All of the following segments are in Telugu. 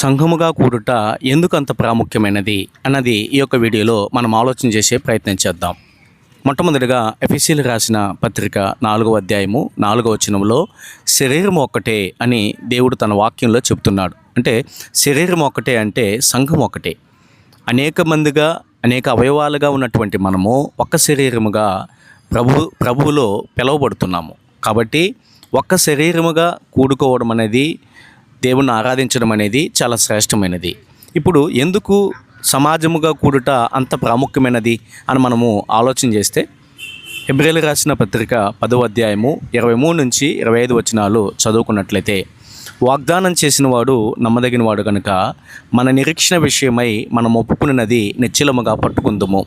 సంఘముగా కూడుట ఎందుకు అంత ప్రాముఖ్యమైనది అన్నది ఈ యొక్క వీడియోలో మనం ఆలోచన చేసే ప్రయత్నం చేద్దాం. మొట్టమొదటిగా ఎఫ్ఎస్సీలు రాసిన పత్రిక నాలుగవ అధ్యాయము నాలుగవ వచనంలో శరీరం ఒక్కటే అని దేవుడు తన వాక్యంలో చెప్తున్నాడు. అంటే శరీరం ఒక్కటే అంటే సంఘం ఒకటే అనేక మందిగా అనేక అవయవాలుగా ఉన్నటువంటి మనము ఒక్క శరీరముగా ప్రభు ప్రభువులో పిలువబడుతున్నాము. కాబట్టి ఒక్క శరీరముగా కూడుకోవడం అనేది దేవుణ్ణి ఆరాధించడం అనేది చాలా శ్రేష్టమైనది. ఇప్పుడు ఎందుకు సమాజముగా కూడుట అంత ప్రాముఖ్యమైనది అని మనము ఆలోచన చేస్తే హెబ్రిల్ రాసిన పత్రిక పదవ అధ్యాయము ఇరవై మూడు నుంచి ఇరవై ఐదు వచనాలు చదువుకున్నట్లయితే వాగ్దానం చేసిన వాడు నమ్మదగిన వాడు కనుక మన నిరీక్షణ విషయమై మనం ఒప్పుకున్నది నిశ్చలముగా పట్టుకుందుము.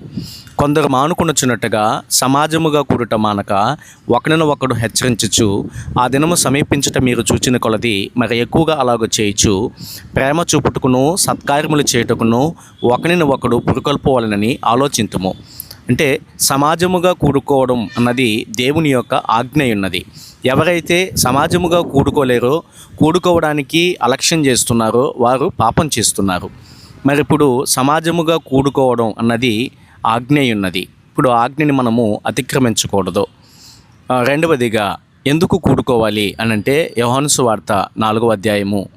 కొందరు మానుకునొచ్చున్నట్టుగా సమాజముగా కూడుట మానక ఒకరిని ఒకడు హెచ్చరించచ్చు ఆ దినము సమీపించట మీరు చూచిన కొలది మరి ఎక్కువగా అలాగ చేయొచ్చు ప్రేమ చూపుటకును సత్కార్యములు చేయుటకును ఒకరిని ఒకడు పురుకొల్పోవాలనని ఆలోచింతుము. అంటే సమాజముగా కూడుకోవడం అన్నది దేవుని యొక్క ఆజ్ఞ ఉన్నది ఎవరైతే సమాజముగా కూడుకోలేరో కూడుకోవడానికి అలక్ష్యం చేస్తున్నారో వారు పాపం చేస్తున్నారు. మరి ఇప్పుడు సమాజముగా కూడుకోవడం అన్నది ఆజ్ఞయున్నది. ఇప్పుడు ఆజ్ఞని మనము అతిక్రమించకూడదు. రెండవదిగా ఎందుకు కూడుకోవాలి అని అంటే యోహానుసు వార్త నాలుగవ అధ్యాయము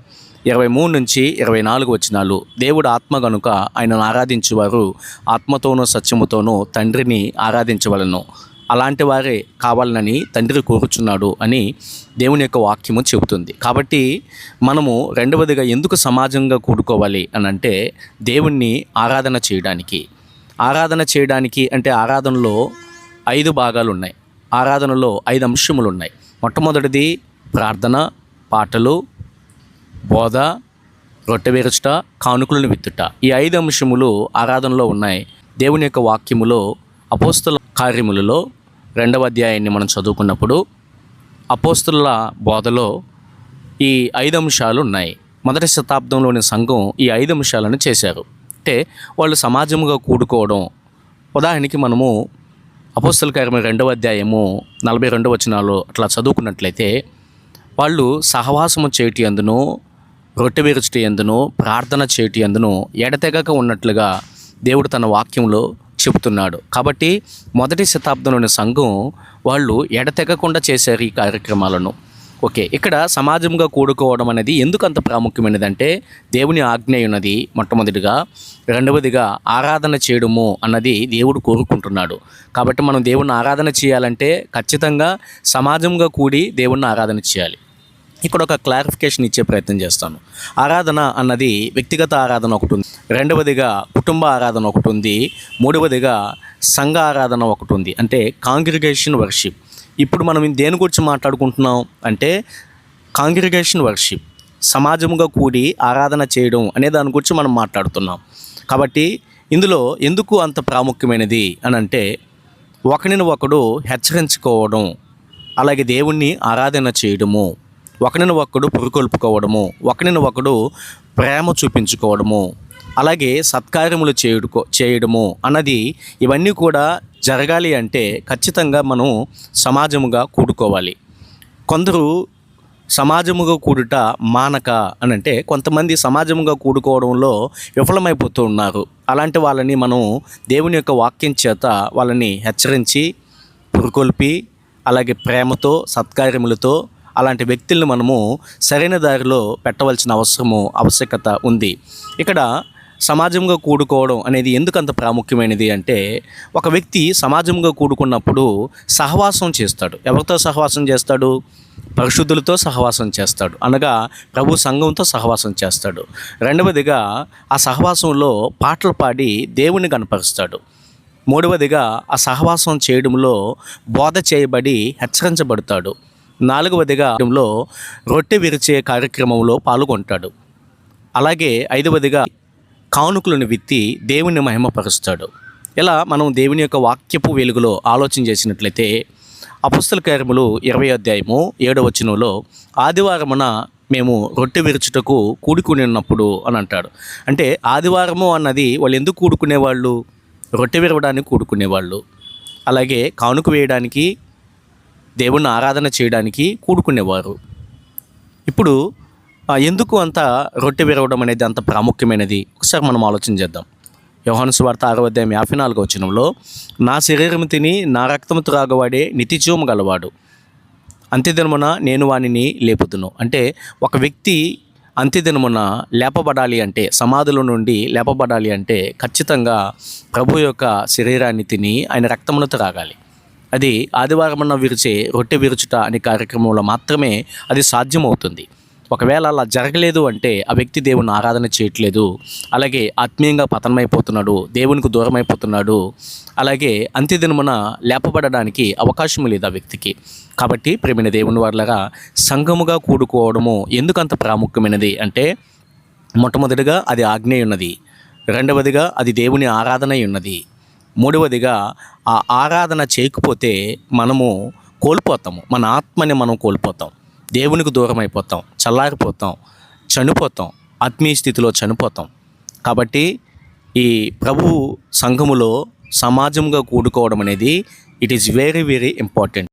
ఇరవై మూడు నుంచి ఇరవై నాలుగు వచ్చినాలు దేవుడు ఆత్మ గనుక ఆయనను ఆరాధించేవారు ఆత్మతోనూ సత్యముతోనూ తండ్రిని ఆరాధించవలను. అలాంటి వారే కావాలనని తండ్రి కోరుచున్నాడు అని దేవుని యొక్క వాక్యము చెబుతుంది. కాబట్టి మనము రెండవదిగా ఎందుకు సమాజంగా కూడుకోవాలి అని అంటే దేవుణ్ణి ఆరాధన చేయడానికి. ఆరాధన చేయడానికి అంటే ఆరాధనలో ఐదు భాగాలు ఉన్నాయి ఆరాధనలో ఐదు అంశములు ఉన్నాయి మొట్టమొదటిది ప్రార్థన పాటలు బోధ రొట్టెవేరుచుట కానుకలను విత్తుట. ఈ ఐదు అంశములు ఆరాధనలో ఉన్నాయి. దేవుని యొక్క వాక్యములో అపోస్తుల కార్యములలో రెండవ అధ్యాయాన్ని మనం చదువుకున్నప్పుడు అపోస్తుల బోధలో ఈ ఐదు అంశాలు ఉన్నాయి మొదటి శతాబ్దంలోని సంఘం ఈ ఐదు అంశాలను చేశారు. అంటే వాళ్ళు సమాజముగా కూడుకోవడం. ఉదాహరణకి మనము అపోస్తుల కార్యము రెండవ అధ్యాయము నలభై రెండవ వచనాలు అట్లా చదువుకున్నట్లయితే వాళ్ళు సహవాసము చేయటి అందును రొట్టె విరుచుటి అందును ప్రార్థన చేయటి అందును ఎడతెగక ఉన్నట్లుగా దేవుడు తన వాక్యంలో చెబుతున్నాడు. కాబట్టి మొదటి శతాబ్దంలోని సంఘం వాళ్ళు ఎడతెగకుండా చేశారు ఈ కార్యక్రమాలను. ఓకే ఇక్కడ సమాజంగా కూడుకోవడం అనేది ఎందుకు అంత ప్రాముఖ్యమైనది అంటే దేవుని ఆజ్ఞ ఉన్నది మొట్టమొదటిగా. రెండవదిగా ఆరాధన చేయడము అన్నది దేవుడు కోరుకుంటున్నాడు. కాబట్టి మనం దేవుని ఆరాధన చేయాలంటే ఖచ్చితంగా సమాజంగా కూడి దేవుణ్ణి ఆరాధన చేయాలి. ఇక్కడ ఒక క్లారిఫికేషన్ ఇచ్చే ప్రయత్నం చేస్తాను. ఆరాధన అన్నది వ్యక్తిగత ఆరాధన ఒకటి ఉంది. రెండవదిగా కుటుంబ ఆరాధన ఒకటి ఉంది. మూడవదిగా సంఘ ఆరాధన ఒకటి ఉంది. అంటే కాంగ్రిగేషన్ వర్షిప్. ఇప్పుడు మనం దేని గురించి మాట్లాడుకుంటున్నాం అంటే కాంగ్రిగేషన్ వర్షిప్ సమాజముగా కూడి ఆరాధన చేయడం అనే దాని గురించి మనం మాట్లాడుతున్నాం. కాబట్టి ఇందులో ఎందుకు అంత ప్రాముఖ్యమైనది అని అంటే ఒకరిని ఒకడు హెచ్చరించుకోవడం అలాగే దేవుణ్ణి ఆరాధన చేయడము ఒకరిని ఒకడు పురుకొల్పుకోవడము ఒకరిని ఒకడు ప్రేమ చూపించుకోవడము అలాగే సత్కార్యములు చేయుడుకో చేయడము అన్నది ఇవన్నీ కూడా జరగాలి అంటే ఖచ్చితంగా మనం సమాజముగా కూడుకోవాలి. కొందరు సమాజముగా కూడుట మానక అని అంటే కొంతమంది సమాజముగా కూడుకోవడంలో విఫలమైపోతూ ఉన్నారు. అలాంటి వాళ్ళని మనం దేవుని యొక్క వాక్యం చేత వాళ్ళని హెచ్చరించి పురుకొల్పి అలాగే ప్రేమతో సత్కార్యములతో అలాంటి వ్యక్తులను మనము సరైన దారిలో పెట్టవలసిన అవసరము ఆవశ్యకత ఉంది. ఇక్కడ సమాజంగా కూడుకోవడం అనేది ఎందుకు అంత ప్రాముఖ్యమైనది అంటే ఒక వ్యక్తి సమాజంగా కూడుకున్నప్పుడు సహవాసం చేస్తాడు. ఎవరితో సహవాసం చేస్తాడు? పరిశుద్ధులతో సహవాసం చేస్తాడు. అనగా ప్రభు సంఘంతో సహవాసం చేస్తాడు. రెండవదిగా ఆ సహవాసంలో పాటలు పాడి దేవుని కనపరుస్తాడు. మూడవదిగా ఆ సహవాసం చేయడంలో బోధ చేయబడి హెచ్చరించబడతాడు. నాలుగవదిగా రొట్టె విరిచే కార్యక్రమంలో పాల్గొంటాడు. అలాగే ఐదవదిగా కానుకలను విత్తి దేవుని మహిమపరుస్తాడు. ఇలా మనం దేవుని యొక్క వాక్యపు వెలుగులో ఆలోచన చేసినట్లయితే అపుస్తల కార్యములు ఇరవై అధ్యాయము ఏడవ వచనంలో ఆదివారమున మేము రొట్టె విరుచుటకు కూడుకుని ఉన్నప్పుడు అని అంటాడు. అంటే ఆదివారము అన్నది వాళ్ళు ఎందుకు కూడుకునేవాళ్ళు? రొట్టె విరవడానికి కూడుకునేవాళ్ళు. అలాగే కానుక వేయడానికి దేవుణ్ణి ఆరాధన చేయడానికి కూడుకునేవారు. ఇప్పుడు ఎందుకు అంత రొట్టె విరవడం అనేది అంత ప్రాముఖ్యమైనది? ఒకసారి మనం ఆలోచన చేద్దాం. యోహాను సువార్త ఆరో అధ్యాయం యాభై నాలుగు వచనంలో నా శరీరం తిని నా రక్తము త్రాగవాడే నితిజోము గలవాడు. అంత్యదినమున నేను వానిని లేపుతును అంటే ఒక వ్యక్తి అంత్యదినమున లేపబడాలి అంటే సమాధుల నుండి లేపబడాలి అంటే ఖచ్చితంగా ప్రభు యొక్క శరీరాన్ని తిని ఆయన రక్తమును త్రాగాలి అది ఆదివారమున విరిచే రొట్టె విరుచుట అనే కార్యక్రమంలో మాత్రమే అది సాధ్యమవుతుంది. ఒకవేళ అలా జరగలేదు అంటే ఆ వ్యక్తి దేవుని ఆరాధన చేయట్లేదు అలాగే ఆత్మీయంగా పతనమైపోతున్నాడు దేవునికి దూరం అయిపోతున్నాడు అలాగే అంత్యదినమున లేపబడడానికి అవకాశం లేదు ఆ వ్యక్తికి. కాబట్టి ప్రేమిన దేవుని వాళ్ళగా సంఘముగా కూడుకోవడము ఎందుకంత ప్రాముఖ్యమైనది అంటే మొట్టమొదటిగా అది ఆజ్ఞ ఉన్నది రెండవదిగా అది దేవుని ఆరాధన ఉన్నది మూడవదిగా ఆ ఆరాధన చేయకపోతే మనము కోల్పోతాము మన ఆత్మని మనం కోల్పోతాం. దేవునికి దూరం అయిపోతాం చల్లారిపోతాం చనిపోతాం ఆత్మీయ స్థితిలో చనిపోతాం. కాబట్టి ఈ ప్రభు సంఘములో సమాజంగా కూడుకోవడం అనేది it is very very important